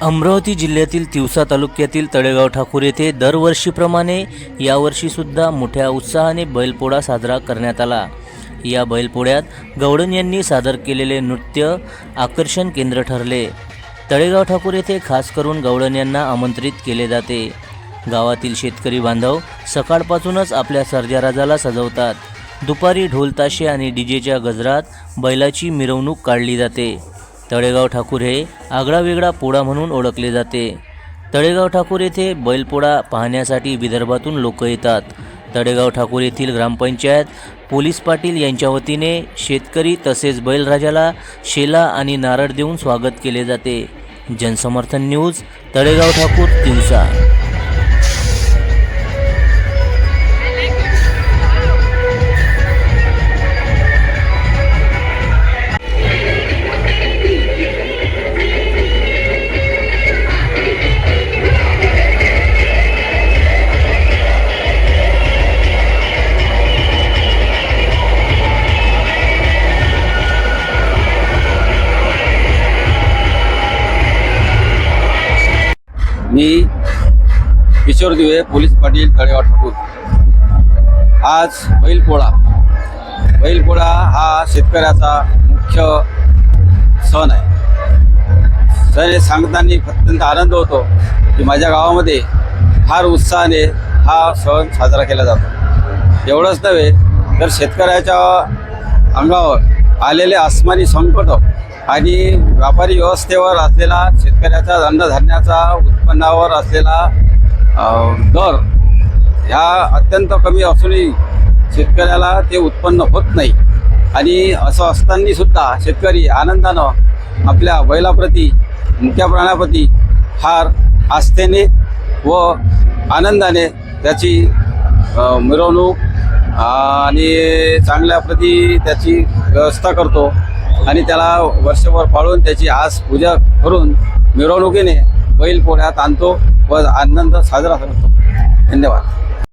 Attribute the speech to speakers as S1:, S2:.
S1: अमरावती जिल्ह्यातील तिवसा तालुक्यातील तळेगाव ठाकूर येथे दरवर्षीप्रमाणे यावर्षीसुद्धा मोठ्या उत्साहाने बैलपोळा साजरा करण्यात आला. या बैलपोळ्यात गवडन यांनी सादर केलेले नृत्य आकर्षण केंद्र ठरले. तळेगाव ठाकूर येथे खास करून गवडन यांना आमंत्रित केले जाते. गावातील शेतकरी बांधव सकाळपासूनच आपल्या सर्जाराजाला सजवतात. दुपारी ढोलताशे आणि डीजेच्या गजरात बैलाची मिरवणूक काढली जाते. तळेगाव ठाकूर हे आगळावेगळा पोळा म्हणून ओळखले जाते. तळेगाव ठाकूर येथे बैलपोळा पाहण्यासाठी विदर्भातून लोक येतात. तळेगाव ठाकूर येथील ग्रामपंचायत पोलीस पाटील यांच्या वतीने शेतकरी तसेच बैलराजाला शेला आणि नारळ देऊन स्वागत केले जाते. जनसमर्थन न्यूज तळेगाव ठाकूर दिवसा
S2: मी किशोर दिवे पोलीस पाटील तळेवा ठाकूर. आज बैलपोळा. बैलपोळा हा शेतकऱ्याचा मुख्य सण आहे. सण हे सांगताना अत्यंत आनंद होतो की माझ्या गावामध्ये फार उत्साहाने हा सण साजरा केला जातो. एवढंच नव्हे तर शेतकऱ्याच्या अंगावर आलेले आसमानी संकट आणि व्यापारी व्यवस्थेवर असलेला शेतकऱ्याचा अन्नधान्याचा उत्पन्नावर असलेला दर ह्या अत्यंत कमी असूनही शेतकऱ्याला ते उत्पन्न होत नाही. आणि असं असताना सुद्धा शेतकरी आनंदानं आपल्या बैलाप्रती मुख्या प्राण्याप्रती फार आस्थेने व आनंदाने त्याची मिरवणूक आणि चांगल्या प्रती त्याची व्यवस्था करतो. आणि त्याला वर्षभर पाळून त्याची आस पूजा करून मिरवणुकीने बैल पोळ्यात आणतो व आनंद साजरा करतो. धन्यवाद.